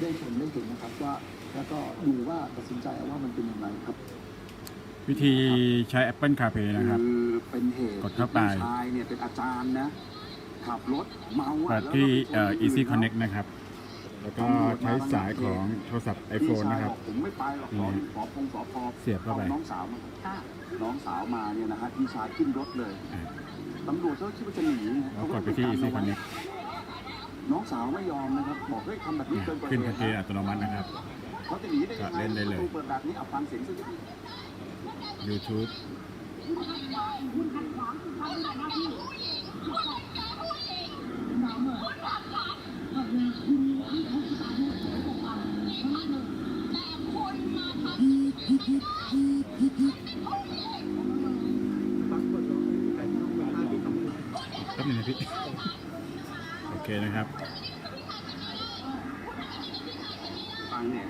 ได้ชมได้เห็นนะครับว่าแล้วก็ดูว่าตัดสินใจว่ามันเป็นอย่างไรครับ วิธีใช้ Apple CarPlay นะครับคือเป็นเหตุกดเข้าไป ที่ชายเนี่ยเป็นอาจารย์นะ ขับรถเมาอะเปิดที่แล้วก็ไปชนเอ่อ Easy คนอื่น Connect นะครับ แล้วก็ใช้สายของโทรศัพท์ พี่ iPhone ชายนะครับ อกผมไม่ไปหรอกขอนี่ขอพงสอพอเสียบเข้าไป อน้องสาวมาน้องสาวมาเนี่ยนะฮะพี่ชายขึ้นรถเลยอ่าตำรวจเขาคิดว่าจะหนีไงแล้วกดไปที่ Easy Connect น้องสาวไม่ยอมนะครับ บอกเฮ้ยทำแบบนี้อ่าเกินกว่าขึ้นเหทันตุทีนะอัตโนมัตินะครับ เขาจะหนีได้ยังไงก็เล่นได้เลย ประตูเปิดแบบนี้เอาฟังเสียงสักนิด YouTube แป๊บนึงนะพี่โอ เคนะครับฟังเนี่ย